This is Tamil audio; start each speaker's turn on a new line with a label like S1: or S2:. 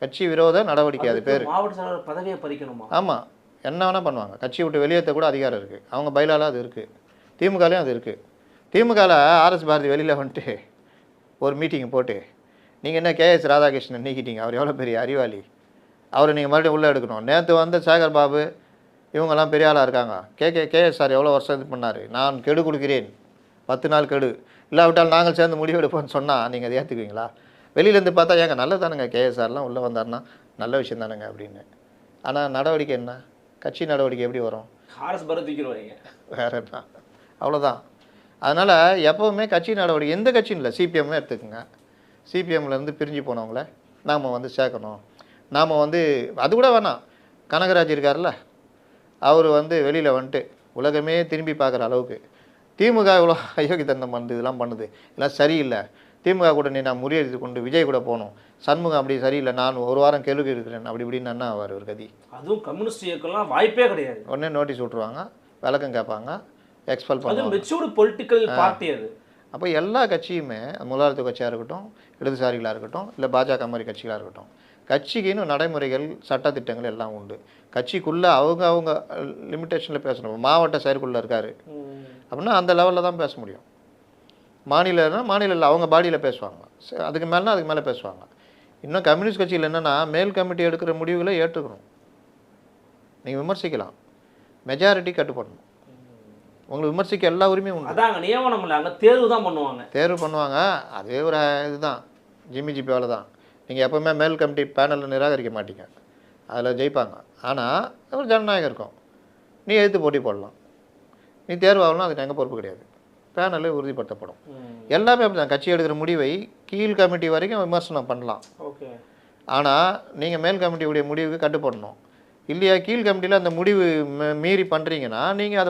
S1: கட்சி விரோத நடவடிக்கை அது பேர்.
S2: மாவட்ட செயலாளர் பதவியை பறிக்கணுமா?
S1: ஆமாம் என்ன வேணால் பண்ணுவாங்க. கட்சி விட்டு வெளியேற்ற கூட அதிகாரம் இருக்குது அவங்க பயிலால அது இருக்குது திமுகலையும் அது இருக்குது திமுகவில் ஆர்எஸ் பாரதி வெளியில் வந்துட்டு ஒரு மீட்டிங் போட்டு நீங்கள் என்ன கேஎஸ் ராதாகிருஷ்ணன் நீக்கிட்டீங்க? அவர் எவ்வளோ பெரிய அறிவாளி? அவரை நீங்கள் மறுபடியும் உள்ளே எடுக்கணும். நேற்று வந்த சேகர் பாபு இவங்கெல்லாம் பெரிய ஆளாக இருக்காங்க. கே கே கேஎஸ் சார் எவ்வளோ வருஷம் இது பண்ணார்? நான் கெடு கொடுக்கிறேன். பத்து நாள் கெடு. இல்லாவிட்டால் நாங்கள் சேர்ந்து முடிவு எடுப்போம்னு சொன்னால் நீங்கள் அதை ஏற்றுக்குவீங்களா வெளியிலேருந்து பார்த்தா ஏங்க நல்லது தானுங்க கேஎஸ்ஆர்லாம் உள்ளே வந்தாருன்னா நல்ல விஷயம் தானுங்க அப்படின்னு. ஆனால் நடவடிக்கை என்ன? கட்சி நடவடிக்கை எப்படி வரும்?
S2: ஆர்எஸ் பரத் தூக்கிடுவாங்க
S1: வேற என்ன? அவ்வளோதான் அதனால் எப்போவுமே கட்சி நடவடிக்கை எந்த கட்சியும் இல்லை சிபிஎம்மே எடுத்துக்கோங்க. சிபிஎம்லேருந்து பிரிஞ்சு போனவங்கள நாம் வந்து சேர்க்கணும். நாம் வந்து அது கூட வேணாம். கனகராஜ் இருக்கார்ல அவர் வந்து வெளியில் வந்துட்டு உலகமே திரும்பி பார்க்குற அளவுக்கு திமுக இவ்வளோ அயோக்கியத்தனம் பண்ணுது இதெல்லாம் பண்ணுது. இதெல்லாம் சரியில்லை. திமுக கூட நீ நான் முறியடித்து கொண்டு விஜய் கூட போகணும். சண்முகம் அப்படி சரியில்லை நான் ஒரு வாரம் கேள்வி இருக்கிறேன். அப்படி இப்படின்னு என்ன அவர் ஒரு கதி?
S2: அதுவும் கம்யூனிஸ்ட் இயக்கம்லாம் வாய்ப்பே கிடையாது.
S1: உடனே நோட்டீஸ் விட்ருவாங்க விளக்கம் கேட்பாங்க எக்ஸ்பெல் பண்ணுவாங்க.
S2: மெச்சூர்டு பொலிட்டிக்கல் பார்ட்டி அது.
S1: அப்போ எல்லா கட்சியுமே முதலாளித்துவ கட்சியாக இருக்கட்டும் இடதுசாரிகளாக இருக்கட்டும் இல்லை பாஜக மாதிரி கட்சிகளாக இருக்கட்டும் கட்சிக்குன்னு நடைமுறைகள் சட்டத்திட்டங்கள் எல்லாம் உண்டு. கட்சிக்குள்ளே அவங்க அவங்க லிமிட்டேஷனில் பேசணும். மாவட்ட செயற்குள்ளே இருக்கார். அப்படின்னா அந்த லெவலில் தான் பேச முடியும். மாநிலம்னா மாநில அவங்க பாடியில் பேசுவாங்க. அதுக்கு மேலேனா அதுக்கு மேலே பேசுவாங்க. இன்னும் கம்யூனிஸ்ட் கட்சியில் என்னென்னா மேல் கமிட்டி எடுக்கிற முடிவுகளை ஏற்றுக்கணும். நீங்கள் விமர்சிக்கலாம். மெஜாரிட்டி கட்டுப்படணும். உங்களுக்கு விமர்சிக்க எல்லா உரிமையும் உண்டு.
S2: அதாங்க நியமனம் இல்லை அங்க தேர்வு தான் பண்ணுவாங்க.
S1: தேர்வு பண்ணுவாங்க. அதுவே ஒரு இதுதான். ஜிம்மி ஜிபி வேலை தான். நீங்கள் எப்போவுமே மேல் கமிட்டி பேனலில் நிராகரிக்க மாட்டீங்க. அதில் ஜெயிப்பாங்க. ஆனால் ஒரு ஜனநாயகம் இருக்கும். நீ எதிர்த்து போட்டி போடலாம். நீ தேர்வு ஆகலாம் அதுக்கு எங்கள் பொறுப்பு கிடையாது. பேனல் உறுதிப்படுத்தப்படும். எல்லாமே அப்படி தான் கட்சி எடுக்கிற முடிவை கீழ் கமிட்டி வரைக்கும் விமர்சனம் பண்ணலாம்.
S2: ஓகே.
S1: ஆனால் நீங்கள் மேல் கமிட்டியுடைய முடிவுக்கு கட்டுப்படணும். இல்லையா கீழ் கமிட்டியில் அந்த முடிவு மீறி பண்ணுறீங்கன்னா நீங்கள் அதை